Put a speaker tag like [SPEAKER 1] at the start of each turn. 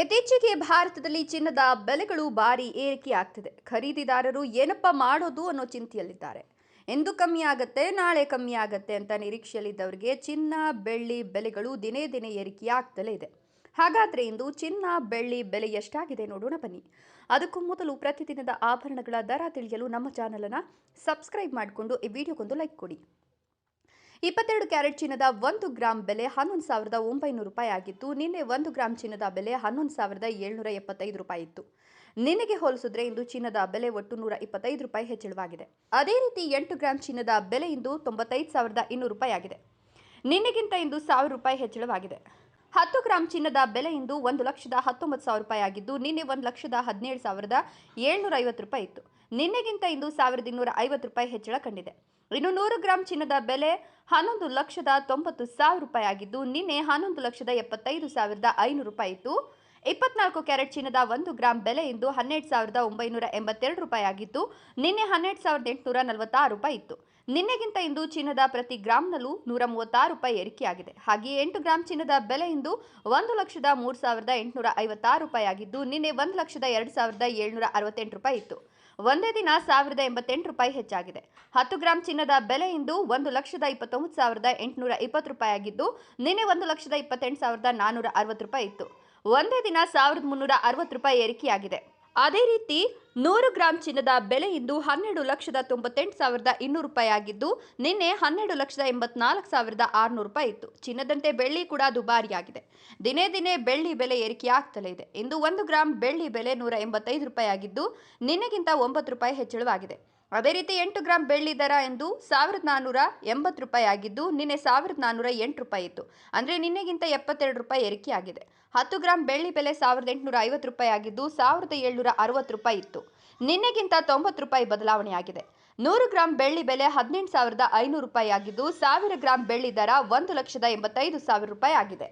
[SPEAKER 1] ಇತ್ತೀಚೆಗೆ ಭಾರತದಲ್ಲಿ ಚಿನ್ನದ ಬೆಲೆಗಳು ಭಾರಿ ಏರಿಕೆಯಾಗ್ತಿದೆ. ಖರೀದಿದಾರರು ಏನಪ್ಪ ಮಾಡೋದು ಅನ್ನೋ ಚಿಂತೆಯಲ್ಲಿದ್ದಾರೆ. ಎಂದು ಕಮ್ಮಿ ಆಗತ್ತೆ, ನಾಳೆ ಕಮ್ಮಿ ಆಗತ್ತೆ ಅಂತ ನಿರೀಕ್ಷೆಯಲ್ಲಿದ್ದವರಿಗೆ ಚಿನ್ನ, ಬೆಳ್ಳಿ ಬೆಲೆಗಳು ದಿನೇ ದಿನೇ ಏರಿಕೆಯಾಗ್ತಲೇ ಇದೆ. ಹಾಗಾದ್ರೆ ಇಂದು ಚಿನ್ನ, ಬೆಳ್ಳಿ ಬೆಲೆ ಎಷ್ಟಾಗಿದೆ ನೋಡೋಣ ಬನ್ನಿ. ಅದಕ್ಕೂ ಮೊದಲು ಪ್ರತಿದಿನದ ಆಭರಣಗಳ ದರ ತಿಳಿಯಲು ನಮ್ಮ ಚಾನಲನ್ನು ಸಬ್ಸ್ಕ್ರೈಬ್ ಮಾಡಿಕೊಂಡು ಈ ವಿಡಿಯೋಗೊಂದು ಲೈಕ್ ಕೊಡಿ. ಇಪ್ಪತ್ತೆರಡು ಕ್ಯಾರೆಟ್ ಚಿನ್ನದ ಒಂದು ಗ್ರಾಂ ಬೆಲೆ ಹನ್ನೊಂದು ಸಾವಿರದ ಒಂಬೈನೂರು ರೂಪಾಯಿ ಆಗಿತ್ತು. ನಿನ್ನೆ ಒಂದು ಗ್ರಾಂ ಚಿನ್ನದ ಬೆಲೆ ಹನ್ನೊಂದು ಸಾವಿರದ ಏಳ್ನೂರ ಎಪ್ಪತ್ತೈದು ರೂಪಾಯಿ ಇತ್ತು. ನಿನ್ನೆಗೆ ಹೋಲಿಸಿದ್ರೆ ಇಂದು ಚಿನ್ನದ ಬೆಲೆ ಒಟ್ಟು ನೂರ ಇಪ್ಪತ್ತೈದು ರೂಪಾಯಿ ಹೆಚ್ಚಳವಾಗಿದೆ. ಅದೇ ರೀತಿ ಎಂಟು ಗ್ರಾಂ ಚಿನ್ನದ ಬೆಲೆ ಇಂದು ತೊಂಬತ್ತೈದು ಸಾವಿರದ ಇನ್ನೂರು ರೂಪಾಯಿ ಆಗಿದೆ. ನಿನ್ನೆಗಿಂತ ಇಂದು ಸಾವಿರ ರೂಪಾಯಿ ಹೆಚ್ಚಳವಾಗಿದೆ. ಹತ್ತು ಗ್ರಾಂ ಚಿನ್ನದ ಬೆಲೆ ಇಂದು ಒಂದು ಲಕ್ಷದ ಹತ್ತೊಂಬತ್ತು ಸಾವಿರ ರೂಪಾಯಿ ಆಗಿದ್ದು, ನಿನ್ನೆ ಒಂದು ಲಕ್ಷದ ಹದಿನೇಳು ಸಾವಿರದ ಏಳ್ನೂರ ಐವತ್ತು ರೂಪಾಯಿ ಇತ್ತು. ನಿನ್ನೆಗಿಂತ ಇಂದು ಸಾವಿರದ ಇನ್ನೂರ ಐವತ್ತು ರೂಪಾಯಿ ಹೆಚ್ಚಳ ಕಂಡಿದೆ. ಇನ್ನು ನೂರು ಗ್ರಾಂ ಚಿನ್ನದ ಬೆಲೆ ಹನ್ನೊಂದು ಲಕ್ಷದ ತೊಂಬತ್ತು ಸಾವಿರ ರೂಪಾಯಿ ಆಗಿದ್ದು ನಿನ್ನೆ ಹನ್ನೊಂದು ಲಕ್ಷದ ಎಪ್ಪತ್ತೈದು ಸಾವಿರದ ಐನೂರು ರೂಪಾಯಿ ಇತ್ತು. ಇಪ್ಪತ್ನಾಲ್ಕು ಕ್ಯಾರೆಟ್ ಚಿನ್ನದ ಒಂದು ಗ್ರಾಂ ಬೆಲೆ ಇಂದು ಹನ್ನೆರಡು ಸಾವಿರದ ಒಂಬೈನೂರ ಎಂಬತ್ತೆರಡು ರೂಪಾಯಿ ಆಗಿತ್ತು. ನಿನ್ನೆ ಹನ್ನೆರಡು ಸಾವಿರದ ಎಂಟುನೂರ ನಲವತ್ತಾರು ರೂಪಾಯಿ ಇತ್ತು. ನಿನ್ನೆಗಿಂತ ಇಂದು ಚಿನ್ನದ ಪ್ರತಿ ಗ್ರಾಂನಲ್ಲೂ ನೂರ ಮೂವತ್ತಾರು ರೂಪಾಯಿ ಏರಿಕೆಯಾಗಿದೆ. ಹಾಗೆಯೇ ಎಂಟು ಗ್ರಾಂ ಚಿನ್ನದ ಬೆಲೆ ಇಂದು ಒಂದು ಲಕ್ಷದ ಮೂರು ಸಾವಿರದ ಎಂಟುನೂರ ಐವತ್ತಾರು ರೂಪಾಯಿ ಆಗಿದ್ದು, ನಿನ್ನೆ ಒಂದು ಲಕ್ಷದ ಎರಡು ಸಾವಿರದ ಏಳ್ನೂರ ಅರವತ್ತೆಂಟು ರೂಪಾಯಿ ಇತ್ತು. ಒಂದೇ ದಿನ ಸಾವಿರದ ಎಂಬತ್ತೆಂಟು ರೂಪಾಯಿ ಹೆಚ್ಚಾಗಿದೆ. ಹತ್ತು ಗ್ರಾಂ ಚಿನ್ನದ ಬೆಲೆ ಇಂದು ಒಂದು ಲಕ್ಷದ ಇಪ್ಪತ್ತೊಂಬತ್ತು ಸಾವಿರದ ಎಂಟುನೂರ ಇಪ್ಪತ್ತು ರೂಪಾಯಿ ಆಗಿದ್ದು, ನಿನ್ನೆ ಒಂದು ಲಕ್ಷದ ಇಪ್ಪತ್ತೆಂಟು ಸಾವಿರದ ನಾನ್ನೂರ ಅರವತ್ತು ರೂಪಾಯಿ ಇತ್ತು. ಒಂದೇ ದಿನ ಸಾವಿರದ ಮುನ್ನೂರ ಅರವತ್ತು ರೂಪಾಯಿ ಏರಿಕೆಯಾಗಿದೆ. ಅದೇ ರೀತಿ ನೂರು ಗ್ರಾಂ ಚಿನ್ನದ ಬೆಲೆ ಇಂದು ಹನ್ನೆರಡು ಲಕ್ಷದ ತೊಂಬತ್ತೆಂಟು ಸಾವಿರದ ಇನ್ನೂರು ರೂಪಾಯಿ ಆಗಿದ್ದು, ನಿನ್ನೆ ಹನ್ನೆರಡು ಲಕ್ಷದ ಎಂಬತ್ನಾಲ್ಕು ಸಾವಿರದ ಆರುನೂರು ರೂಪಾಯಿ ಇತ್ತು. ಚಿನ್ನದಂತೆ ಬೆಳ್ಳಿ ಕೂಡ ದುಬಾರಿಯಾಗಿದೆ. ದಿನೇ ದಿನೇ ಬೆಳ್ಳಿ ಬೆಲೆ ಏರಿಕೆಯಾಗ್ತಲೇ ಇದೆ. ಇಂದು ಒಂದು ಗ್ರಾಂ ಬೆಳ್ಳಿ ಬೆಲೆ ನೂರ ಎಂಬತ್ತೈದು ರೂಪಾಯಿ ಆಗಿದ್ದು, ನಿನ್ನೆಗಿಂತ ಒಂಬತ್ತು ರೂಪಾಯಿ ಹೆಚ್ಚಳವಾಗಿದೆ. ಅದೇ ರೀತಿ ಎಂಟು ಗ್ರಾಮ್ ಬೆಳ್ಳಿ ದರ ಎಂದು ಸಾವಿರದ ನಾನ್ನೂರ ಎಂಬತ್ತು ರೂಪಾಯಿ ಆಗಿದ್ದು, ನಿನ್ನೆ ಸಾವಿರದ ನಾನ್ನೂರ ಎಂಟು ರೂಪಾಯಿ ಇತ್ತು. ಅಂದರೆ ನಿನ್ನೆಗಿಂತ ಎಪ್ಪತ್ತೆರಡು ರೂಪಾಯಿ ಏರಿಕೆ ಆಗಿದೆ. ಹತ್ತು ಗ್ರಾಮ್ ಬೆಳ್ಳಿ ಬೆಲೆ ಸಾವಿರದ ಎಂಟುನೂರ ಐವತ್ತು ರೂಪಾಯಿ ಆಗಿದ್ದು, ಸಾವಿರದ ಏಳ್ನೂರ ಅರವತ್ತು ರೂಪಾಯಿ ಇತ್ತು. ನಿನ್ನೆಗಿಂತ ತೊಂಬತ್ತು ರೂಪಾಯಿ ಬದಲಾವಣೆಯಾಗಿದೆ ನೂರು ಗ್ರಾಂ ಬೆಳ್ಳಿ ಬೆಲೆ ಹದಿನೆಂಟು ಸಾವಿರದ ಐನೂರು ರೂಪಾಯಿ ಆಗಿದ್ದು, ಸಾವಿರ ಗ್ರಾಂ ಬೆಳ್ಳಿ ದರ ಒಂದು ಲಕ್ಷದ ಎಂಬತ್ತೈದು ಸಾವಿರ ರೂಪಾಯಿ ಆಗಿದೆ.